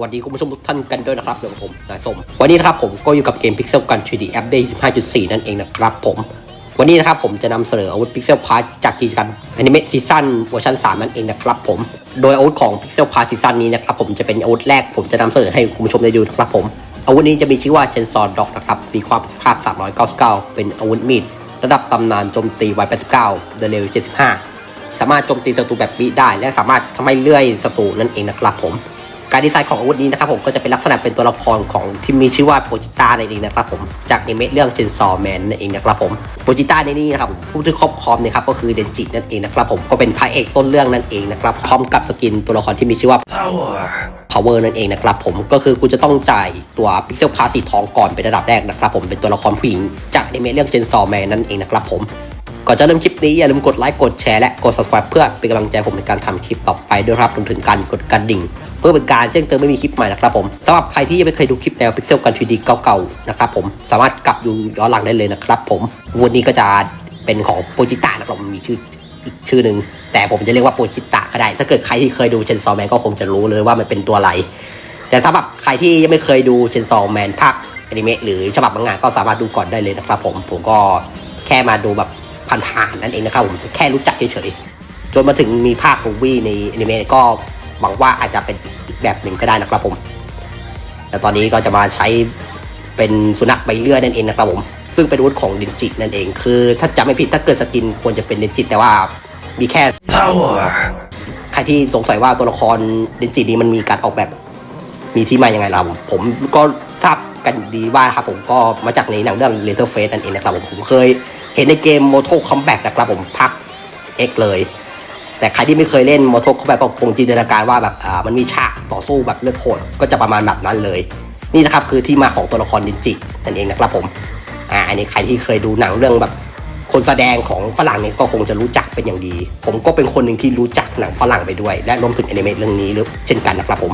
วัสดีคุณผู้ชมทุกท่านกันด้วยนะครับเดี๋ยวผมนายสมวันนี้นะครับผมก็อยู่กับเกม Pixel Gun 3D Update 15.4 นั่นเองนะครับผม วันนี้นะครับผมจะนำเสนออาวุธ Pixel Pass จากกิจกรรม Anime Season เวอร์ชัน3 นั่นเองนะครับผม โดยอาวุธของ Pixel Pass Season นี้นะครับผมจะเป็นอาวุธแรกผมจะนำเสนอให้คุณผู้ชมได้ดูนะครับผมอาวุธนี้จะมีชื่อว่า Chainsaw Dog นะครับมีความภาพ 399 เป็นอาวุธมีดระดับตำนานโจมตีไว89เดเร็ว75 สามารถโจมตีศัตรูแบบนี้ได้ และสามารถทำให้เลื่อยศัตรูนั่นเองนะครับผม การดีไซน์ของอาวุธนี้นะครับผมก็จะเป็นลักษณะเป็นตัวละครของที่มีชื่อว่าโปจิต้านั่นเองนะครับผมจากในเมะเรื่องเจนซอแมนนั่นเองนะครับผมโปจิต้าในนี้นะครับผู้ที่ครอบครองนี่ยครับก็คือเดนจินั่นเองนะครับผมก็เป็นพระเอกต้นเรื่องนั่นเองนะครับพร้อมกับสกินตัวละครที่มีชื่อว่า power นั่นเองนะครับผมก็คือคุณจะต้องจ่ายตัวพิกเซลพาสีทองก่อนเป็นระดับแรกนะครับผมเป็นตัวละครผู้หญิงจากในเมะเรื่องเจนซอแมนนั่นเองนะครับผมก่อนจะเริ่มคลิปนี้อย่าลืมกดไลค์กดแชร์และกด subscribe เพื่อเป็นกำลังใจผมในการทำคลิปต่อไปด้วยครับรวมถึงการกดกระดิ่ง เพื่อเป็นการแจ้งเตือนไม่มีคลิปใหม่นะครับผมสำหรับใครที่ยังไม่เคยดูคลิปแนว Pixel กัน 3D เก่าๆนะครับผมสามารถกลับดูย้อนหลังได้เลยนะครับผมวันนี้ก็จะเป็นของโปจิตะนะครับมมีชื่ออีกชื่อหนึ่งแต่ผมจะเรียกว่าโปจิตะก็ได้ ถ้าเกิดใครที่เคยดูเชนซอแมนก็คงจะรู้เลยว่ามันเป็นตัวอะไร แต่สำหรับใครที่ยังไม่เคยดูเชนซอแมนภาคอนิเมะหรือฉบับมังงะก็สามารถดูก่อนได้เลยนะครับผมผมก็แค่มาดูแบบผ่านๆนั่นเองนะครับผมแค่รู้จักเฉยๆจนมาถึงมีภาคมูวี่ในอนิเมะก็ หวังว่าอาจจะเป็นอีกแบบหนึ่งก็ได้นะครับผมแต่ตอนนี้ก็จะมาใช้เป็นสุนัขใบเลื่อยนั่นเองนะครับผม ซึ่งเป็นอาวุธของดินจินั่นเอง คือถ้าจำไม่ผิดถ้าเกิดสกินควรจะเป็นดินจิแต่ว่ามีแค่ใครที่สงสัยว่าตัวละครเดนจินี้มันมีการออกแบบมีที่มายังไงล่ะผมผมก็ทราบกันดีว่าครับผมก็มาจากในหนังเรื่อง l e t t e r Face นั่นเองนะครับผมผมเคยเห็นในเกม Mortal Kombat นะครับผมภาค X เลย แต่ใครที่ไม่เคยเล่น Mortal Kombat ก็คงจินตนาการว่าแบบมันมีฉากต่อสู้แบบเลือดโหดก็จะประมาณแบบนั้นเลย นี่นะครับคือที่มาของตัวละครดินจินั่นเองนะครับผมอ่าอันนี้ใครที่เคยดูหนังเรื่องแบบ คนแสดงของฝรั่งเนี่ยก็คงจะรู้จักเป็นอย่างดี ผมก็เป็นคนหนึ่งที่รู้จักหนังฝรั่งไปด้วย และรวมถึงแอนิเมะเรื่องนี้หรือเช่นกันนะครับผม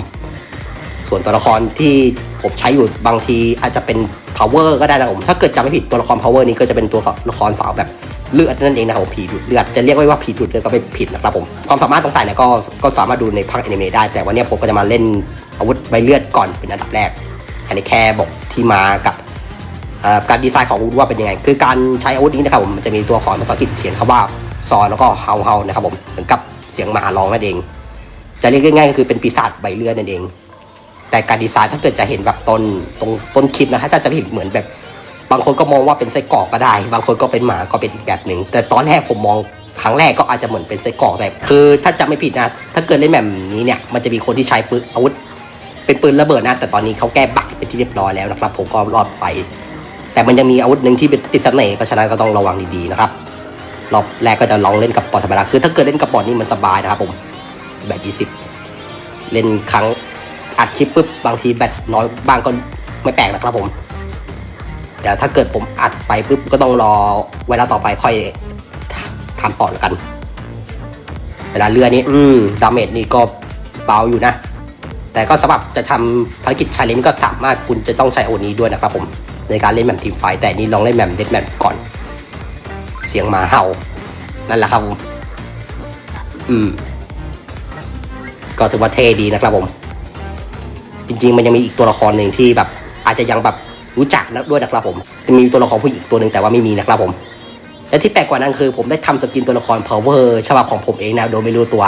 ส่วนตัวละครที่ผมใช้อยู่บางทีอาจจะเป็น power ก็ได้นะผมถ้าเกิดจำไม่ผิดตัวละคร power นี้ก็จะเป็นตัวละครสาวแบบ เลือดนั่นเองนะครับผมผีดูดเลือดจะเรียกว่าผีดูดเลือดก็ไม่ผิดนะครับผมความสามารถต่างๆเนี่ยก็ก็สามารถดูในภาคแอนิเมะได้ แต่วันนี้ผมก็จะมาเล่นอาวุธใบเลือดก่อนเป็นอันดับแรกอันนี้แค่บอกที่มากับการดีไซน์ของอาวุธว่าเป็นยังไง คือการใช้อาวุธนี้นะครับผมมันจะมีตัวอักษรภาษาอังกฤษเขียนคำว่าซอนแล้วก็เฮาเฮานะครับผมเหมือนกับเสียงหมาร้องนั่นเอง จะเรียกง่ายๆก็คือเป็นปีศาจใบเลือดนั่นเอง แต่การดีไซน์ถ้าเกิดจะเห็นแบบต้นตรงต้นคลิปนะถ้าจะเห็นเหมือนแบบ บางคนก็มองว่าเป็นไส้กรอกก็ได้ บางคนก็เป็นหมาก็เป็นอีกแบบหนึ่งแต่ตอนแรกผมมองครั้งแรกก็อาจจะเหมือนเป็นไส้กรอกแต่คือถ้าจำไม่ผิดนะ ถ้าเกิดเล่นแบบนี้เนี่ยมันจะมีคนที่ใช้ปืนอาวุธ เป็นปืนระเบิดนะ แต่ตอนนี้เขาแก้บั๊กเป็นที่เรียบร้อยแล้วนะครับ ผมก็รอดไป แต่มันยังมีอาวุธหนึ่งที่เป็นติดเสน่ห์เพราะฉะนั้นก็ต้องระวังดีๆนะครับรอบแรกก็จะลองเล่นกับปอดธรรมดาคือ ถ้าเกิดเล่นกับบอดนี่มันสบายนะครับผมแบตยี่สิบเล่นครั้งอัดคลิปปุ๊บบางทีแบตน้อยบางก็ไม่แปลกนะครับผม เดี๋ยวถ้าเกิดผมอัดไปปุ๊บก็ต้องรอเวลาต่อไปค่อยทำปอแล้วกัน เวลาเรือนี้ อืมดาเมจนี่ก็เบาอยู่นะ แต่ก็สำหรับจะทำภารกิจชาเลนจ์ก็สามารถคุณจะต้องใช้อาวุธนี้ด้วยนะครับผม ในการเล่นแบบทีมไฟแต่นี่ลองเล่นแบบเด็ดแมปก่อน เสียงหมาเห่า นั่นแหละครับผม อืม ก็ถือว่าเท่ดีนะครับผม จริง ๆ มันยังมีอีกตัวละครหนึ่งที่แบบ อาจจะยังแบบ รู้จักนะด้วยนะครับผมจะมีตัวละครผู้หญิงตัวหนึ่งแต่ว่าไม่มีนะครับผม และที่แปลกกว่านั้นคือ ผมได้ทำสกินตัวละคร power ฉบับของผมเองนะโดยไม่รู้ตัว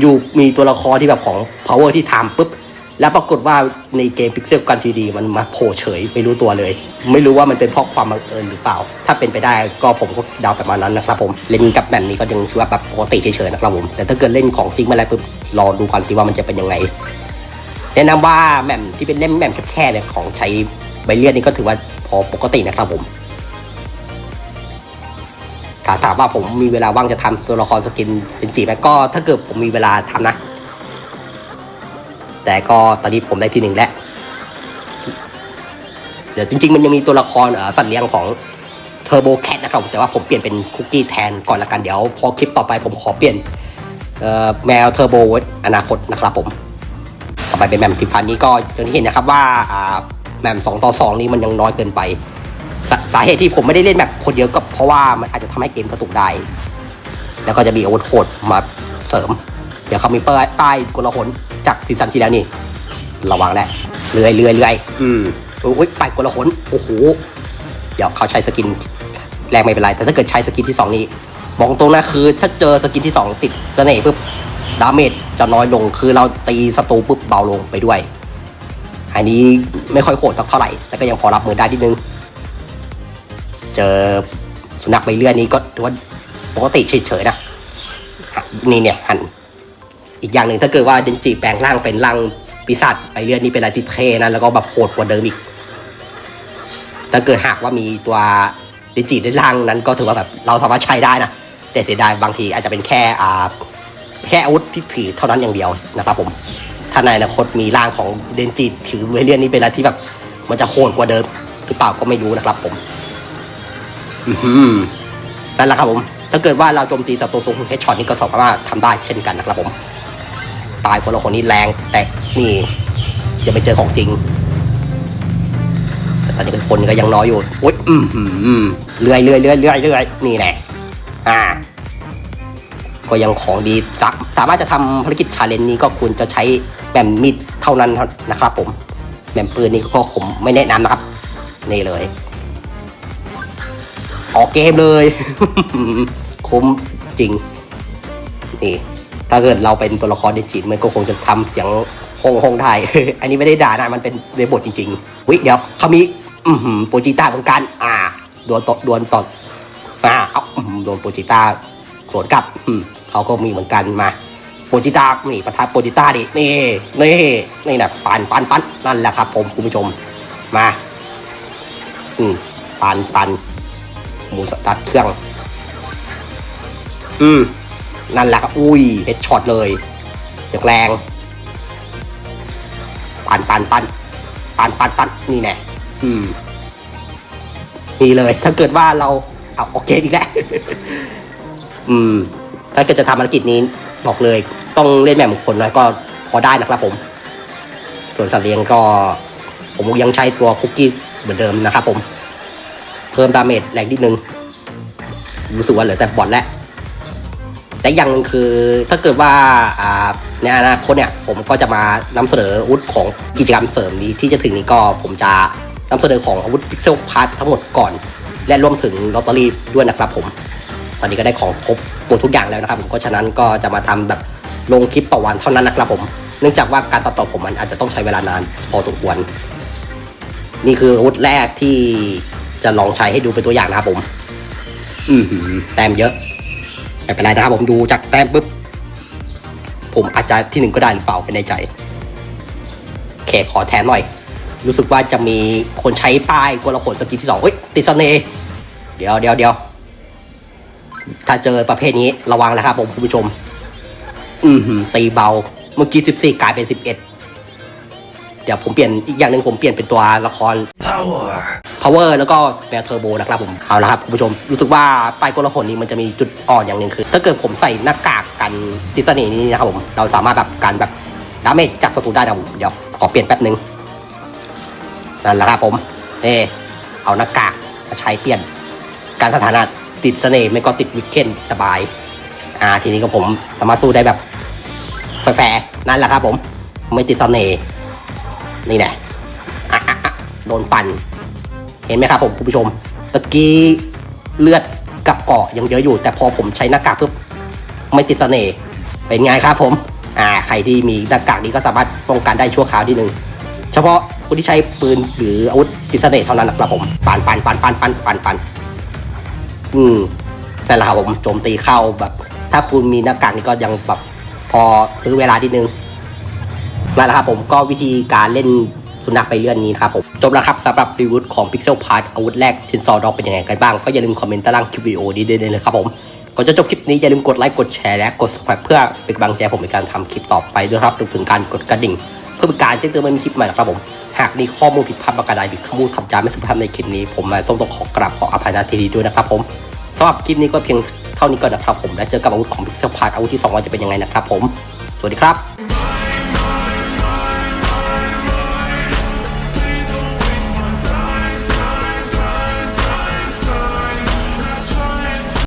อยู่ๆมีตัวละครที่แบบของ power ที่ทำปุ๊บแล้วปรากฏว่าในเกม Pixel กัน 3D มันมาโผล่เฉยไม่รู้ตัวเลย ไม่รู้ว่ามันเป็นเพราะความบังเอิญหรือเปล่า ถ้าเป็นไปได้ก็ผมก็เดาประมาณนั้นนะครับผมเล่นกับแบบนี้ก็ยังถือว่าแบบปกติเฉยๆนะครับผมแต่ถ้าเกิดเล่นของจริงมาแล้วปุ๊บรอดูกันสิว่ามันจะเป็นยังไง แนะนำว่าแหม่มที่เป็นเล่มแหม่มแค่ๆเนี่ยของใช้ ใบเลียดนี่ก็ถือว่าพอปกตินะครับผมถาถามว่าผมมีเวลาว่างจะทำตัวละครสกินเป็นจีไหมก็ถ้าเกิดผมมีเวลาทำนะ แต่ก็ตอนนี้ผมได้ที่หนึ่งแล้ว เดี๋ยวจริง ๆ มันยังมีตัวละครสัตว์เลี้ยงของเทอร์โบแคทนะครับ แต่ว่าผมเปลี่ยนเป็นคุกกี้แทนก่อนละกันเดี๋ยว พอคลิปต่อไปผมขอเปลี่ยนแมวเทอร์โบอนาคตนะครับผม ต่อไปเป็นแมมทิฟันนี้ก็อย่างที่เห็นนะครับว่า แมมสองต่อสองนี้มันยังน้อยเกินไปสาสาเหตุที่ผมไม่ได้เล่นแบบคนเดียวก็เพราะว่ามันอาจจะทำให้เกมกระตุกได้ แล้วก็จะมีอาวุธโหดมาเสริม เดี๋ยวเขามีเป้ายป้ายกลหนจากซีซั่นที่แล้วนี่ ระวังแหละเลื่อยเลื่อยเลื่อยอืมโอ้ยไปคนละคนโอ้โหเดี๋ยวเขาใช้สกินแรงไม่เป็นไร แต่ถ้าเกิดใช้สกินที่สองนี้บอกตรงนะคือ ถ้าเจอสกินที่สองติดเสน่ห์ปุ๊บดาเมจจะน้อยลงคือเราตีศัตรูปุ๊บเบาลงไปด้วย อันนี้ไม่ค่อยโหดสักเท่าไหร่ แต่ก็ยังพอรับมือได้นิดนึง เจอสุนัขใบเลื่อนนี้ก็ถือว่าปกติเฉยๆนะนี่เนี่ยหันอีกอย่างหนึ่งถ้าเกิดว่าเดนจิแปลงร่างเป็นร่างปีศาจใบเลื่อนนี่เป็นอะไรที่เทนะแล้วก็แบบโหดกว่าเดิมอีกถ้าเกิดหากว่ามีตัวเดนจิในร่างนั้นก็ถือว่าแบบเราสามารถใช้ได้นะแต่เสียดายบางทีอาจจะเป็นแค่อ่าแค่อาวุธที่ถือเท่านั้นอย่างเดียวนะครับผม ถ้าในอนาคตมีร่างของเดนจิถือเวเลียนนี่เป็นอะไรที่แบบ มันจะโหดกว่าเดิม หรือเปล่าก็ไม่รู้นะครับผมอือหือนั่นแหละครับผม ถ้าเกิดว่าเราโจมตีศัตรูตรงเฮดช็อตนี่ก็สามารถทำได้เช่นกันนะครับผม ตายคนละคนนี้แรง แต่นี่จะไปเจอของจริงแต่ตอนนี้คนก็ยังน้อยอยู่โอ๊ยอือหือเลื่อยเลื่อยเลื่อยเลื่อยเลื่อยนี่แน่อ่า ก็ยังของดีสาสามารถจะทำภารกิจชาเลนจ์นี้ก็ควรจะใช้ แบบมีดเท่านั้นนะครับผมแบบปืนนี้ก็ผมไม่แนะนำนะครับ นี่เลย ออกเกมเลย คุ้มจริง นี่ ถ้าเกิดเราเป็นตัวละครในจีนมันก็คงจะทำเสียงฮงฮงไทยอันนี้ไม่ได้ด่านะ มันเป็นในบทจริงๆวิเดี๋ยวเขามีอือหือโปรจิต้าเหมือนกันอ่าดวลตดดวลตดอ่าเอาโดนโปรจิต้าสวนกลับเขาก็มีเหมือนกันมา ปรจิต้านี่ประทัดโปรจิต้าดินี่นี่นี่นะปันปันปันนั่นแหละครับ ผมคุณผู้ชมมาอืมปันปันหมูสตัดเครื่อง อืมนั่นแหละครับอุ้ยเฮดช็อตเลยอย่างแรงปันปันปันปันปันปันนี่แน่อืมนี่เลย ถ้าเกิดว่าเราเอาโอเคอีกแล้วอืม ถ้าเกิดจะทำภารกิจนี้บอกเลย ต้องเล่นแบบบุคคลน้อยก็พอได้นะครับผม ส่วนสัตว์เลี้ยงก็ ผมยังใช้ตัวคุกกี้เหมือนเดิมนะครับผม เพิ่มดาเมจแรงนิดนึง รู้สึกว่าเหลือแต่บอลแล้วแต่ย่างคือถ้าเกิดว่าอ่าในอนาคตเนี่ยผมก็จะมานำเสนออาวุธของกิจกรรมเสริมนี้ที่จะถึงนี้ก็ผมจะนำเสนอของอาวุธพิกเซลพาร์ททั้งหมดก่อน และรวมถึงลอตเตอรี่ด้วยนะครับผม ตอนนี้ก็ได้ของครบหมดทุกอย่างแล้วนะครับ ผมก็ฉะนั้นก็จะมาทำแบบ ลงคลิปต่อวันเท่านั้นนะครับผม เนื่องจากว่าการตัดต่อผมมันอาจจะต้องใช้เวลานานพอสมควร นี่คืออาวุธแรกที่จะลองใช้ให้ดูเป็นตัวอย่างนะครับผม อืแต้มเยอะไม่เป็นไรนะครับผมดูจากแต้มปุ๊บ ผมอาจจะที่หนึ่งก็ได้หรือเปล่าเป็นในใจแขขอแทนหน่อย รู้สึกว่าจะมีคนใช้ป้ายกลขนสกิลที่สองเฮ้ยติดเสน่ห์เดี๋ยวเดี๋ยวเดี๋ยวถ้าเจอประเภทนี้ระวังนะครับผมคุณผู้ชม อือหือตีเบา เมื่อกี้สิบสี่กลายเป็นสิบเอ็ดเดี๋ยวผมเปลี่ยนอีกอย่างหนึ่งผมเปลี่ยนเป็นตัวละคร power แล้วก็แมวเทอร์โบนะครับผมเอาละครับคุณผู้ชมรู้สึกว่าป้ายกลขนนี้มันจะมีจุดอ่อนอย่างหนึ่งคือ ถ้าเกิดผมใส่หน้ากากกันดิสนีย์นี้นะครับผมเราสามารถแบบการแบบดาเมจจากศัตรูได้นะผมเดี๋ยวขอเปลี่ยนแป๊บหนึ่งนั่นแหละครับผมเออเอาหน้ากากมาใช้เปลี่ยน การสถานะติดเสน่ห์ไม่ก็ติดวิกเคนสบาย อ่าทีนี้ก็ผมสามารถสู้ได้แบบ แฟร์นั่นแหละครับผม ไม่ติดเสน่ห์นี่แหละโดนปั่น เห็นไหมครับผมคุณผู้ชมตะกี้เลือดกับเกาะยังเยอะอยู่ แต่พอผมใช้หน้ากากปุ๊บไม่ติดเสน่ห์เป็นไงครับผมอ่าใครที่มีหน้ากากนี้ก็สามารถป้องกันได้ชั่วคราวทีหนึ่งเฉพาะคนที่ใช้ปืนหรืออาวุธติดเสน่ห์เท่านั้นนะครับผมปันปันปันปันปันปันปั่นอืมแต่ละครับผมโจมตีเข้าแบบ ถ้าคุณมีหน้ากากนี้ก็ยังแบบ พอซื้อเวลาทีนึงนั่นแหละครับผมก็วิธีการเล่นสุนัขไปเลื่อนนี้นะครับผมจบแล้วครับสำหรับรีวิวของ Pixel Part อาวุธแรกชินซอดอกเป็นยังไงกันบ้างก็อย่าลืมคอมเมนต์ใต้ล่างคลิปวิดีโอนี้ได้เลยครับผมก่อนจะจบคลิปนี้อย่าลืมกดไลค์กดแชร์และกด subscribe เพื่อเป็นกำลังใจผมในการทำคลิปต่อไปด้วยครับรวมถึงการกดกระดิ่ง เพื่อเป็นการแจ้งเตือนเมื่อมีคลิปใหม่นะครับผมหากมีข้อมูลผิดพลาดประการใดหรือคำพูดคำจาไม่สุภาพในคลิปนี้ ผมมาส้มต้องขอกราบขออภัยณทีนี้ด้วยนะครับผมสำหรับคลิปนี้ก็เพียง เท่านี้ก่อนนะครับผม และเจอกับอาวุธของพิกเซลพาร์อาวุธที่สองว่าจะเป็นยังไงนะครับผม สวัสดีครับ